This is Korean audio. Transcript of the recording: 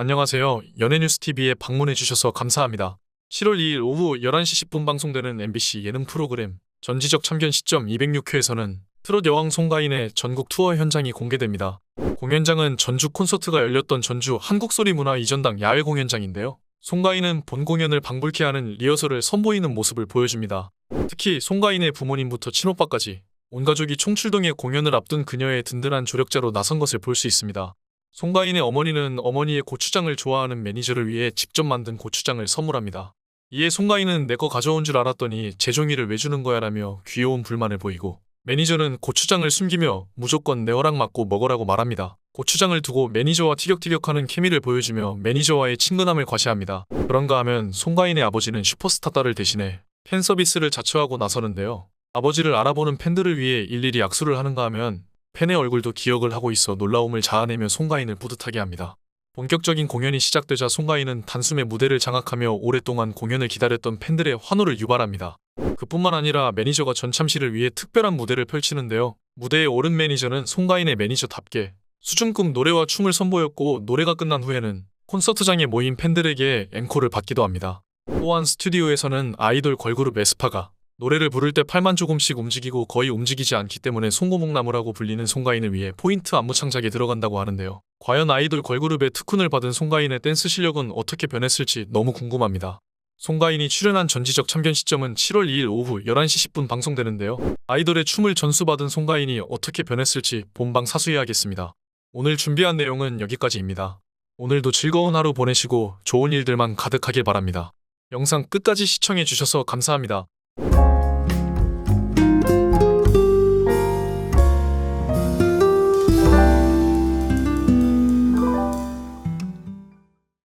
안녕하세요. 연예뉴스TV에 방문해주셔서 감사합니다. 7월 2일 오후 11시 10분 방송되는 MBC 예능 프로그램 전지적 참견 시점 206회에서는 트롯 여왕 송가인의 전국 투어 현장이 공개됩니다. 공연장은 전주 콘서트가 열렸던 전주 한국소리문화이전당 야외 공연장인데요. 송가인은 본 공연을 방불케 하는 리허설을 선보이는 모습을 보여줍니다. 특히 송가인의 부모님부터 친오빠까지 온 가족이 총출동해 공연을 앞둔 그녀의 든든한 조력자로 나선 것을 볼 수 있습니다. 송가인의 어머니는 어머니의 고추장을 좋아하는 매니저를 위해 직접 만든 고추장을 선물합니다. 이에 송가인은 내 거 가져온 줄 알았더니 제종이를 왜 주는 거야 라며 귀여운 불만을 보이고 매니저는 고추장을 숨기며 무조건 내 허락 맞고 먹으라고 말합니다. 고추장을 두고 매니저와 티격태격하는 케미를 보여주며 매니저와의 친근함을 과시합니다. 그런가 하면 송가인의 아버지는 슈퍼스타 딸을 대신해 팬 서비스를 자처하고 나서는데요. 아버지를 알아보는 팬들을 위해 일일이 악수를 하는가 하면 팬의 얼굴도 기억을 하고 있어 놀라움을 자아내며 송가인을 뿌듯하게 합니다. 본격적인 공연이 시작되자 송가인은 단숨에 무대를 장악하며 오랫동안 공연을 기다렸던 팬들의 환호를 유발합니다. 그뿐만 아니라 매니저가 전참 씨를 위해 특별한 무대를 펼치는데요. 무대에 오른 매니저는 송가인의 매니저답게 수준급 노래와 춤을 선보였고 노래가 끝난 후에는 콘서트장에 모인 팬들에게 앵콜을 받기도 합니다. 또한 스튜디오에서는 아이돌 걸그룹 에스파가 노래를 부를 때 팔만 조금씩 움직이고 거의 움직이지 않기 때문에 송고목나무라고 불리는 송가인을 위해 포인트 안무 창작에 들어간다고 하는데요. 과연 아이돌 걸그룹의 특훈을 받은 송가인의 댄스 실력은 어떻게 변했을지 너무 궁금합니다. 송가인이 출연한 전지적 참견 시점은 7월 2일 오후 11시 10분 방송되는데요. 아이돌의 춤을 전수받은 송가인이 어떻게 변했을지 본방 사수해야겠습니다. 오늘 준비한 내용은 여기까지입니다. 오늘도 즐거운 하루 보내시고 좋은 일들만 가득하길 바랍니다. 영상 끝까지 시청해 주셔서 감사합니다. you